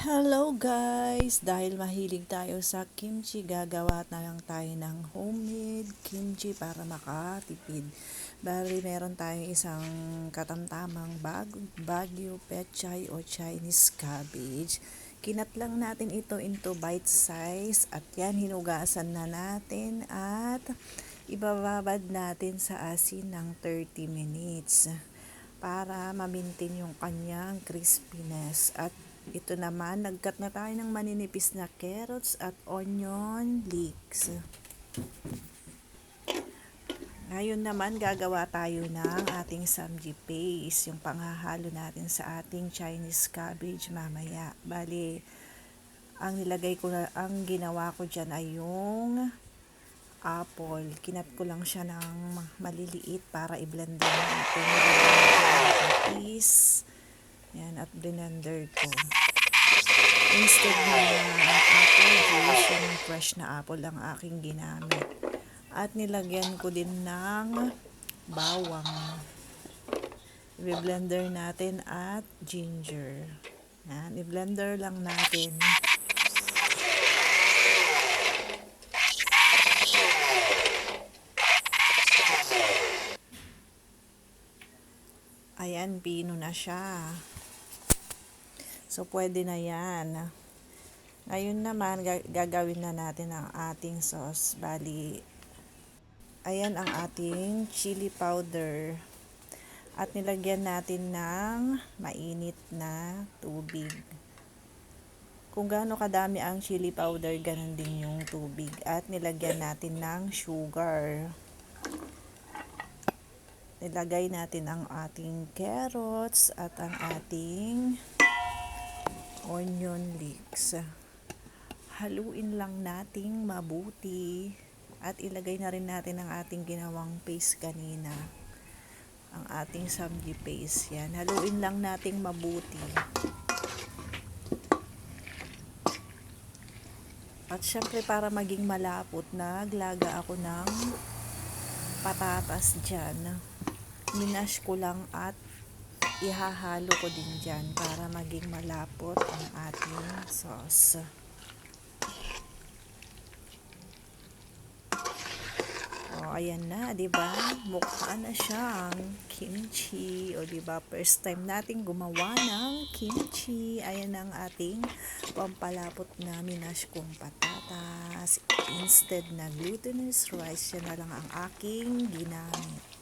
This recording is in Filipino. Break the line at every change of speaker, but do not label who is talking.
Hello guys! Dahil mahilig tayo sa kimchi, gagawa na lang tayo ng homemade kimchi para makatipid. Bali, meron tayong isang katamtamang bag, bagyo pechay o Chinese cabbage. Kinat lang natin ito into bite size at yan hinugasan na natin at ibababad natin sa asin ng 30 minutes para mamintin yung kanyang crispiness. At ito naman, nagkat na tayo ng maninipis na carrots at onion leeks. Ngayon naman, gagawa tayo ng ating samji paste, yung panghahalo natin sa ating Chinese cabbage mamaya. Bali, ang nilagay ko na, ang ginawa ko dyan ay yung apple. Kinat ko lang siya ng maliliit para i-blender natin. Patis. Yan, at blender ko. Instead na apple juice, yung fresh na apple ang aking ginamit. At nilagyan ko din ng bawang. I-blender natin at ginger. Yan, i-blender lang natin. Ayan, pino na siya. So, pwede na yan. Ngayon naman, ga- gagawin na natin ang ating sauce. Bali, ayan ang ating chili powder. At nilagyan natin ng mainit na tubig. Kung gaano kadami ang chili powder, ganun din yung tubig. At nilagyan natin ng sugar. Nilagay natin ang ating carrots at ang ating onion leeks. Haluin lang nating mabuti at ilagay na rin natin ang ating ginawang paste kanina. Ang ating samji paste. Yan. Haluin lang nating mabuti. At syempre para maging malapot, naglaga ako ng patatas dyan. Minash ko lang at ihahalo ko din dyan para maging malapot ang ating sauce. O, ayan na, 'di ba? Mukha na siyang kimchi. O, 'di ba? First time nating gumawa ng kimchi. Ayan ang ating pampalapot na minash kong patatas. Instead na glutinous rice, yan na lang ang aking ginamit.